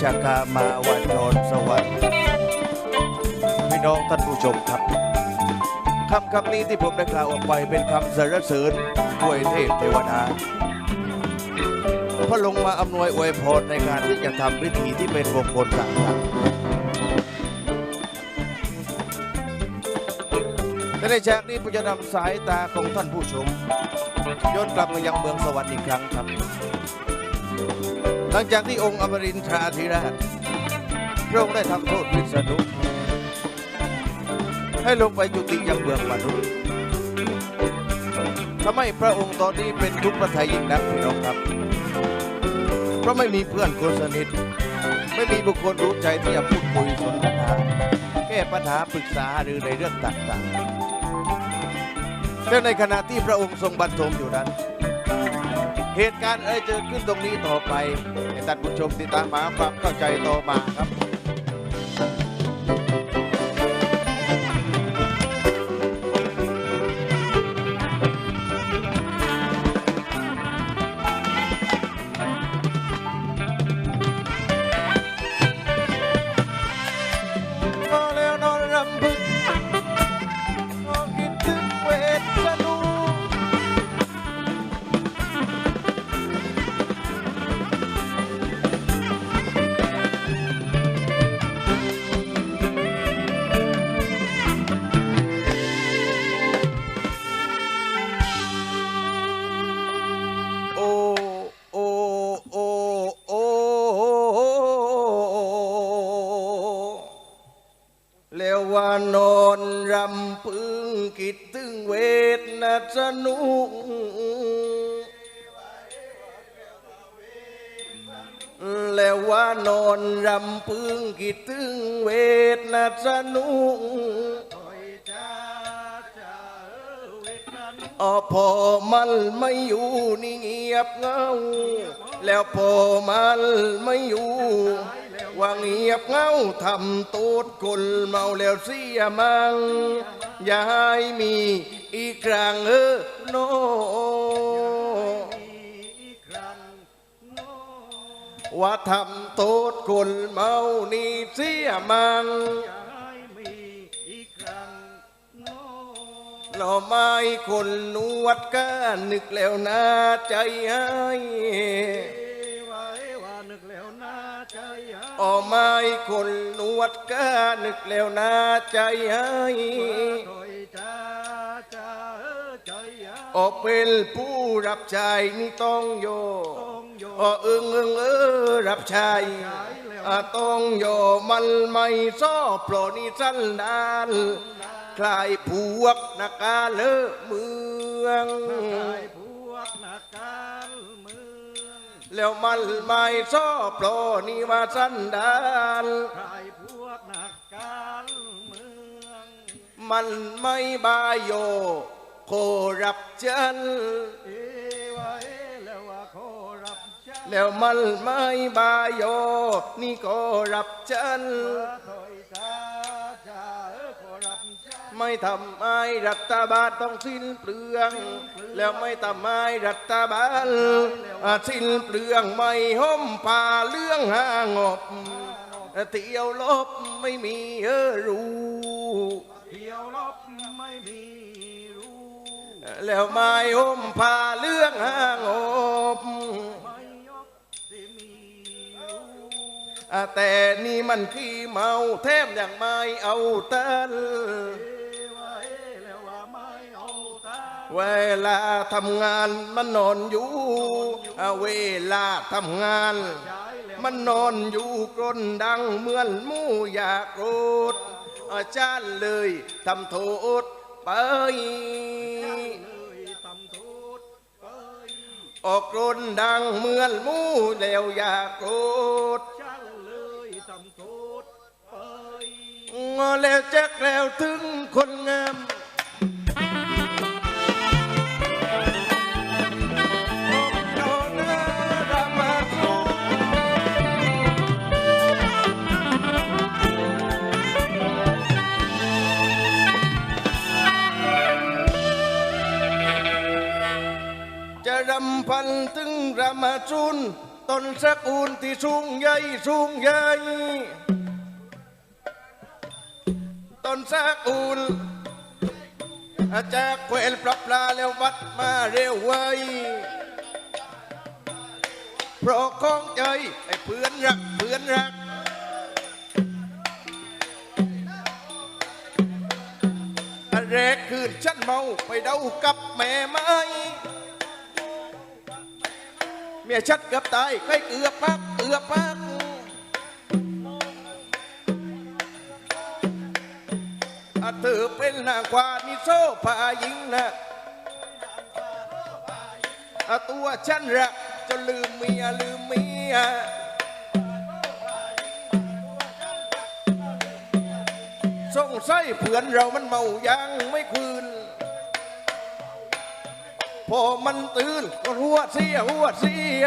ชากามาวานนสวรรค์พี่น้องท่านผู้ชมครับคำคำนี้ที่ผมได้กล่าวออกไปเป็นคำสรรเสริญอวยเทพเทวดาพระลงมาอำนวยอวยพรในการที่จะทำพิธีที่เป็นมงคลต่างๆแต่ในฉากนี้ผมจะนำสายตาของท่านผู้ชมย้อนกลับมายังเมืองสวรรค์อีกครั้งครับ หลังจากที่องค์อมรินทราธิราชพระองค์ได้ทำโทษวิษณุให้ลงไปจุติยังเมืองมนุษย์ทำให้พระองค์ตอนนี้เป็นทุกข์ประทัยยิ่งนักพี่น้องครับ เพราะไม่มีเพื่อนคนสนิท ไม่มีบุคคลรู้ใจที่จะพูดคุยสนทนาแก้ปัญหาปรึกษาหรือในเรื่องต่างๆและในขณะที่พระองค์ทรงบรรทมอยู่นั้น เหตุการณ์เอะไรเกิดขึ้นตรงนี้ต่อไปให้ท่านผู้ชมติดตามหาความเข้าใจต่อมาครับ คิดถึงเวทนาสนุแล้วว่านอนรำพึงคิดถึงเวทนาสนุอ๋อพอมันไม่อยู่นี่เงียบเงา แล้วพอมันไม่อยู่ว่าเงียบเงาทำตูดคนเมาแล้วเสียมัง ยาให้มีอีกครั้งเออโนว่าทำโทษคนเมานี่เสียมังเราไม่คนนวดก็นึกแล้วนะใจให้ ออไม่คนนวดก็นึกแล้วนะใจให้ออเป็นผู้รับใช้นี่ต้องโยออเอิงเอิงเออรับใช้ต้องโยมันไม่ซอโปรนี่สั้นดานคลายพวกนักการเลอเมือง แล้วมันไม่ซอโปรนี่ว่าสั้นดานมันไม่บายโย โครับจันแล้วมันไม่บายโย นี่ก็รับจัน ไม่ทำให้รัฐบาลต้องสิ้นเปลือง แล้วไม่ทำให้รัฐบาลสิ้นเปลืองไม่ห้มผ่าเรื่องหางบเที่ยวลบไม่มีเออรู้เที่ยวลบไม่มีรู้แล้วไม่ห้มผ่าเรื่องหางบไม่ยกที่มีรู้อ่าแต่นี่มันขี้เมาแทบอยังไม่เอาตัน เวลาทำงานมันนอนอยู่อ่าเวลาทำงานย้ายแล้วมันนอนอยู่กรนดังเหมือนหมูอยากโกรธอาจารย์เลยทำโทษไปเลยตำทูดเอ้ยออกกรนดังเหมือนหมูแล้วอยากโกรธช่างเลยตำทูดเอ้ยงอแล้วจักแล้วถึงคนงาม จะรำพันถึงรามาจุนตนสกุลที่สูงใหญ่สูงใหญ่ตนสกุลจากแขวนปลาปลาแล้ววัดมาเร็วไวเพราะของใจไอ้เพื่อนรักเพื่อนรักอันแรกคืนฉันเมาไปเดากับแม่ไม้ เมียชัดเกือบตายใกล้เกือบพักเกือบพักอาเธอเป็นนางควานิโซผาหญิงนะอาตัวฉันรักจนลืมเมียลืมเมียสงสัยเพื่อนเรามันเมายังไม่คืน พอมันตื่นก็หัวเสียหัวเสีย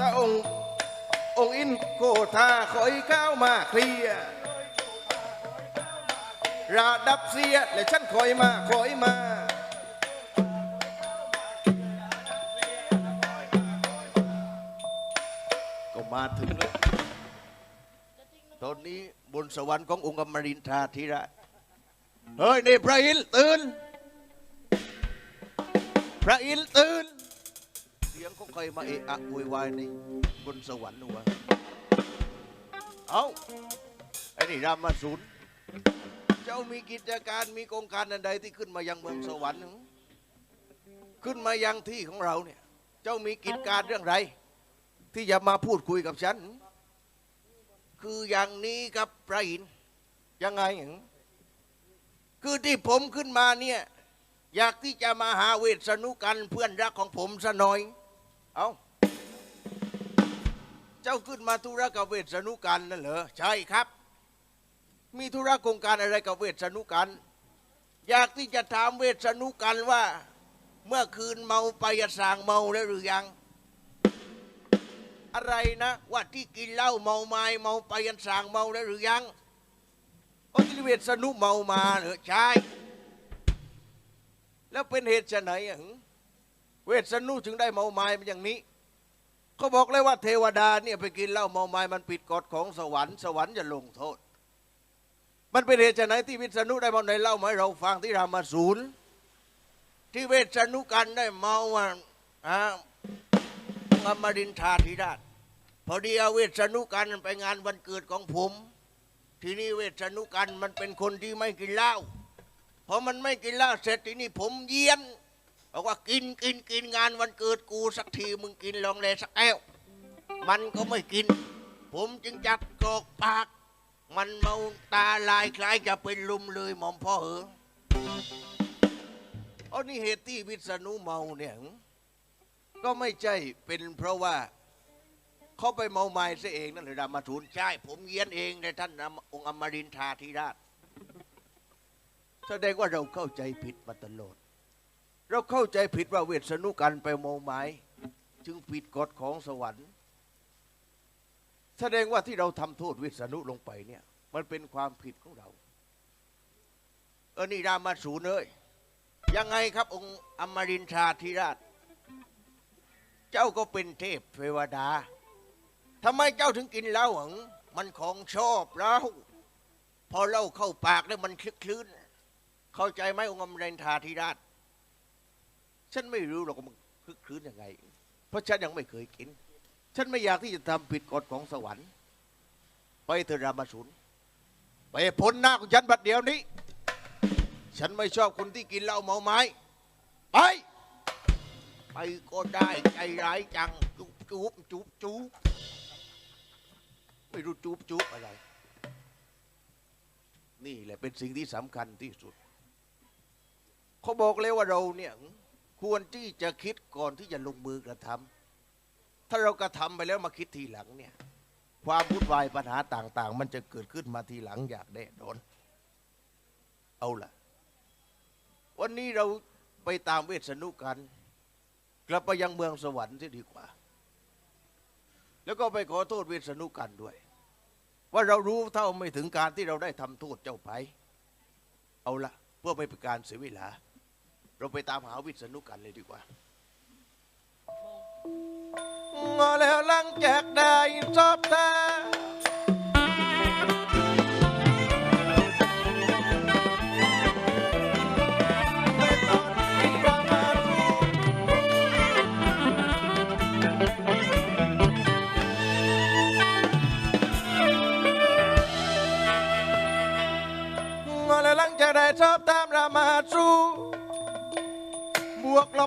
ตาองค์องค์อินโกธาคอยก้าวมาเคลียร์ราดับเสียและฉันคอยมาคอยมาก็มาถึงแล้วตอนนี้บนสวรรค์ขององค์อมรินทราธิราช เฮ้ยนี่พระอินทร์ตื่น พระอินทร์ตื่น เสียงของใครมาเอะอะโวยวายในบนสวรรค์หนูวะเอาไอ้นี่รามาสูนเจ้ามีกิจการมีโครงการอันใดที่ขึ้นมายังเมืองสวรรค์ ขึ้นมายังที่ของเราเนี่ย เจ้ามีกิจการเรื่องไร ที่จะมาพูดคุยกับฉัน คืออย่างนี้ครับพระอินทร์ยังไงหึ คือที่ผมขึ้นมาเนี่ยอยากที่จะมาหาเวสนุกันเพื่อนรักของผมซะหน่อย เอาเจ้าขึ้นมาธุระกับเวสนุกันนั่นเหรอ ใช่ครับ มีธุระโครงการอะไรกับเวสนุกัน อยากที่จะถามเวสนุกันว่า เมื่อคืนเมาไปสางเมาแล้วหรือยัง อะไรนะ ว่าที่กินเหล้าเมาไม้เมาไปยันสางเมาแล้วหรือยัง อ้ที่เวทสนุเมามาเหรอใช่แล้วเป็นเหตุไฉนอะหึเวทสนุถึงได้เมาไม้มันอย่างนี้เขาบอกเลยว่าเทวดาเนี่ยไปกินเหล้าเมาไม้มันผิดกฎของสวรรค์สวรรค์จะลงโทษ มันเป็นเหตุไฉนที่วิษณุได้เมาในเหล้ามาให้เราฟังที่รามาศูนย์ที่เวทสนุกันได้เมาว่าอ่าอมรินทาธิราชพอดีเอาเวสนุกันไปงานวันเกิดของผม ทีนี้เวสนุกันมันเป็นคนที่ไม่กินเหล้าพอมันไม่กินเหล้าเสร็จทีนี้ผมเยียนบอกว่ากินกินกินงานวันเกิดกูสักทีมึงกินลองเลยสักแก้วมันก็ไม่กิน ผมจึงจัดกรอกปาก มันเมาตาลายคล้ายจะเป็นลุมเลยหม่อมพ่อเหออานี่เหตุที่วิษณุเมาเนี่ยก็ไม่ใช่เป็นเพราะว่า เขาไปเมาไม้ซะเองนั่นเลยรามาทูลใช่ ผมเยียนเองในท่านองค์อมรินทราธิราชแสดงว่าเราเข้าใจผิดมาตลอดเราเข้าใจผิดว่าเวทสนุกันไปเมาไม้จึงผิดกฎของสวรรค์ แสดงว่าที่เราทำโทษเวทสนุลงไปเนี่ย มันเป็นความผิดของเรา เออนี่รามาสูนเอ้ยยังไงครับองค์อมรินทราธิราช เจ้าก็เป็นเทพเทวดา ทำไมเจ้าถึงกินเหล้าหงมันของชอบเราพอเหล้าเข้าปากแล้วมันคลึกคลื้น เข้าใจไหมองค์อมเรนทาธิราช ฉันไม่รู้หรอกว่ามันคลึกคลื้นยังไง เพราะฉันยังไม่เคยกิน ฉันไม่อยากที่จะทำผิดกฎของสวรรค์ ไปเถอะรามาสุนไปพ้นหน้าของฉันบัดเดียวนี้ ฉันไม่ชอบคนที่กินเหล้าเมาไม้ไป ไปก็ได้ใจร้ายจัง จุ๊บจุบจุบจุบ ไม่รู้จุบจุบอะไร นี่แหละเป็นสิ่งที่สำคัญที่สุด เขาบอกเลยว่าเราเนี่ยควรที่จะคิดก่อนที่จะลงมือกระทำถ้าเรากระทำไปแล้วมาคิดทีหลังเนี่ย ความวุ่นวายปัญหาต่าง ๆ มันจะเกิดขึ้นมาทีหลังอยากแน่นอน เอาล่ะ วันนี้เราไปตามเวสนุกัน กลับไปยังเมืองสวรรค์ที่ดีกว่า แล้วก็ไปขอโทษเวสนุกันด้วย ว่าเรารู้เท่าไม่ถึงการที่เราได้ทำโทษเจ้าไป เอาละเพื่อไม่เป็นการเสียเวลา เราไปตามหาวิษณุกันเลยดีกว่ามาแล้วลังจกได้ชอบตา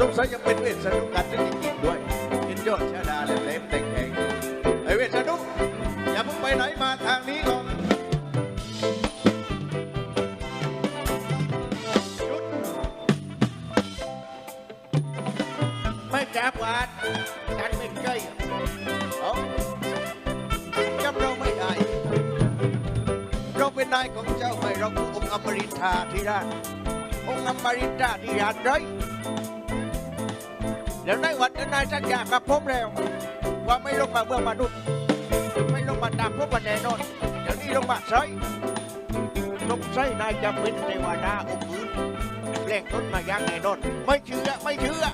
สงสัยจะเป็นเวทสนุกกันจริงๆด้วยกินยอดชาดาเล็บแต่งแข็งไอเวทสนุกอย่าเพิ่งไปไหนมาทางนี้ก่อนหยุดไม่จับวานกันไม่ใช่เอาจำเราไม่ได้เราเป็นนายของเจ้าไม่เราคือองค์อมรินทราธิราชองค์อมรินทราธิราชไร แล้วในวันนั้นนายสัญญากับผมแล้ว ว่าไม่ลงมาเมื่อมนุษย์ ไม่ลงมาตามพวกมันแน่นอนเดี๋ยวนี้ลงมาใช้ลงใช้นายจะเป็นเทวดาองค์อื่นแปลงต้นมาย่างแน่นอน ไม่เชื่อไม่เชื่อ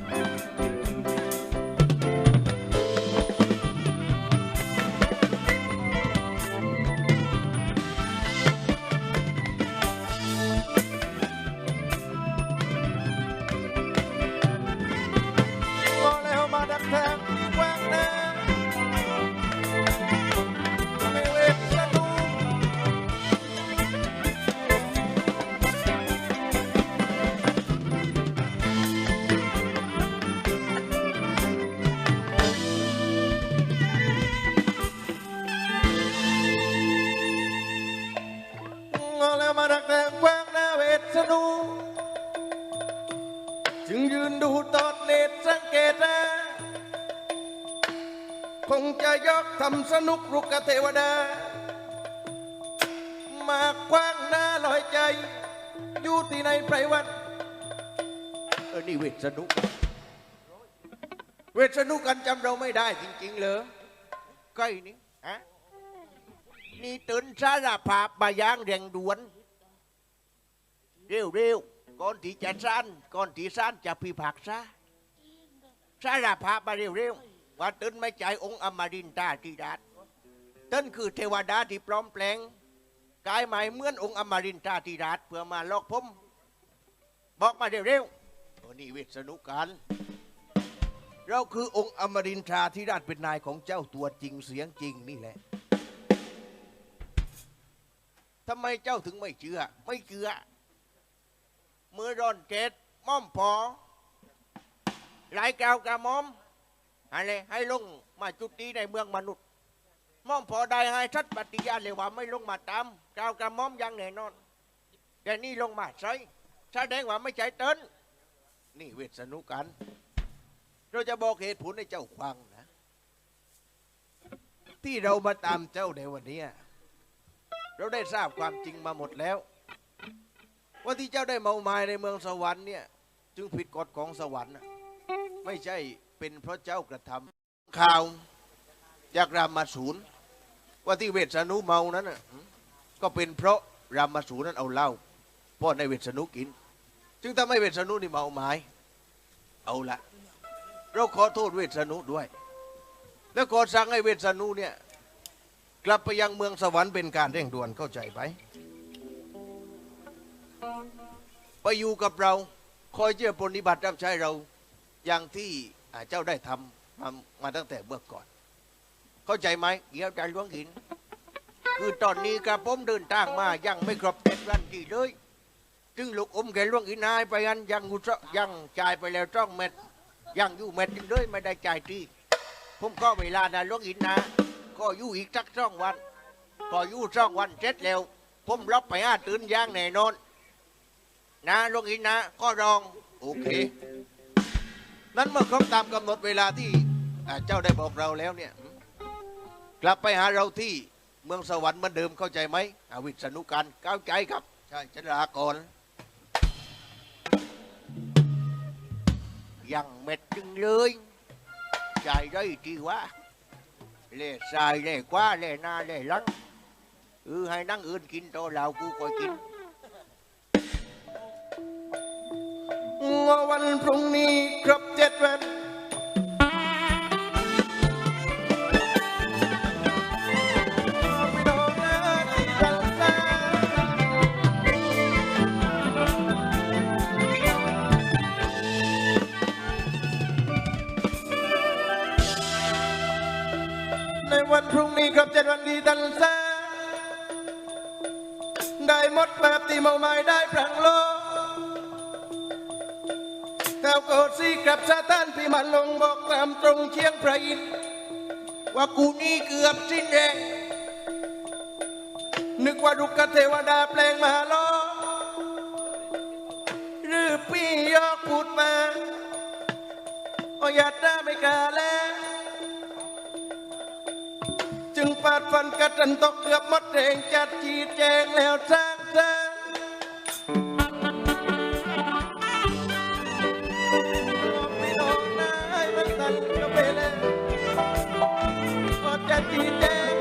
สนุกรุกเทวดา มากว้างหน้าลอยใจ อยู่ที่ในไพรวัน เออ นี่เวทสนุก เวทสนุกกันจำเราไม่ได้จริง ๆ เหรอใกล้นี่ฮะนี่ตื่นสารภาพบายางเรียงด่วน เร็วๆก่อนที่จะสั้นก่อนที่สั้นจะพิพากษาสารภาพมาเร็วๆว่าต้นไม่ใจองค์อมรินทราธิราชตนคือเทวดาที่ปลอมแปลงกายหมายเหมือนองค์อมรินทราธิราชเพื่อมาลอกผม บอกมาเร็วๆนี่เวทสนุกกันเราคือองค์อมรินทราธิราชเป็นนายของเจ้าตัวจริงเสียงจริงนี่แหละทำไมเจ้าถึงไม่เชื่อ ไม่เชื่อมือร้อนเกตม่อมพอหลายกาวกระม่อม อะไรให้ลงมาจุดนี้ในเมืองมนุษย์ม่อมพอได้ให้ชัดปฏิญาณเลยว่าไม่ลงมาตามกาวกะม่อมยังแน่นอนแต่นี่ลงมาใช่แสดงว่าไม่ใจเต้นนี่เวทสนุกัน เราจะบอกเหตุผลให้เจ้าฟังนะ ที่เรามาตามเจ้าในวันนี้ เราได้ทราบความจริงมาหมดแล้ว ว่าที่เจ้าได้เมาไม้ในเมืองสวรรค์เนี่ย จึงผิดกฎของสวรรค์ไม่ใช่ เป็นเพราะเจ้ากระทำข่าวจากรามาสูนว่าที่เวสนุเมานั้นน่ะก็เป็นเพราะรามาสูนนั้นเอาเหล้าป้อในเวสนุกิน จึงทำให้เวสนุนี่เมาไม้เอาละเราขอโทษเวสนุด้วย แล้วขอสั่งให้เวสนุเนี่ยกลับไปยังเมืองสวรรค์เป็นการเร่งด่วนเข้าใจไหมไปอยู่กับเรา คอยเชื่อปฏิบัติรับใช้เราอย่างที่ เจ้าได้ทำมามาตั้งแต่เมื่อก่อน เข้าใจไหมเดี๋ยวใจหลวงหิน คือตอนนี้กระผมเดินทางมายังไม่ครบเจ็ดวันกี่เลยจึงลูกอมแกหลวงอินนายไปอันยังกุศลยังจ่ายไปแล้วจ้องเม็ดยังอยู่เม็ดจึงเลยไม่ได้จ่ายที่ผมก็เวลานะหลวงอินนาก็อยู่อีกสักสองวัน ก็อยู่สองวันเสร็จแล้ว ผมรับไปห้าตื่นย่างแน่นอน นะหลวงอินนะ ก็รองโอเค นั้นเมื่อครบตามกำหนดเวลาที่เจ้าได้บอกเราแล้วเนี่ย กลับไปหาเราที่เมืองสวรรค์เหมือนเดิมเข้าใจไหมอาวิษณุการเข้าใจครับ ใช่ฉันลาก่อน ยังเม็ดจึงเลยใจได้ทีวะเล่สายเล่กว่าเล่นาเล่ลังเออให้นั่งอื่นกินโตเรากูก็กิน วันพรุ่งนี้ครบเจ็ดวันในวันพรุ่งนี้ครับเจ็ดวันดีดันซาได้หมดแบบที่เมาไม้ได้พลังโลก แถวโกดซีกับซาตานพี่มันลงบอกตามตรงเชียงพระอินทร์ว่ากูนี่เกือบสิ้นแรงนึกว่าดุกเทวดาแปลงมาหลอหรือพี่ยอกพูดมาอยัดได้ไม่กล้าแล้ว จึงปาดฟันกระจันตกเกือบหมดแรงจัดจีแจงแล้วสร้างสร้าง Jati Jai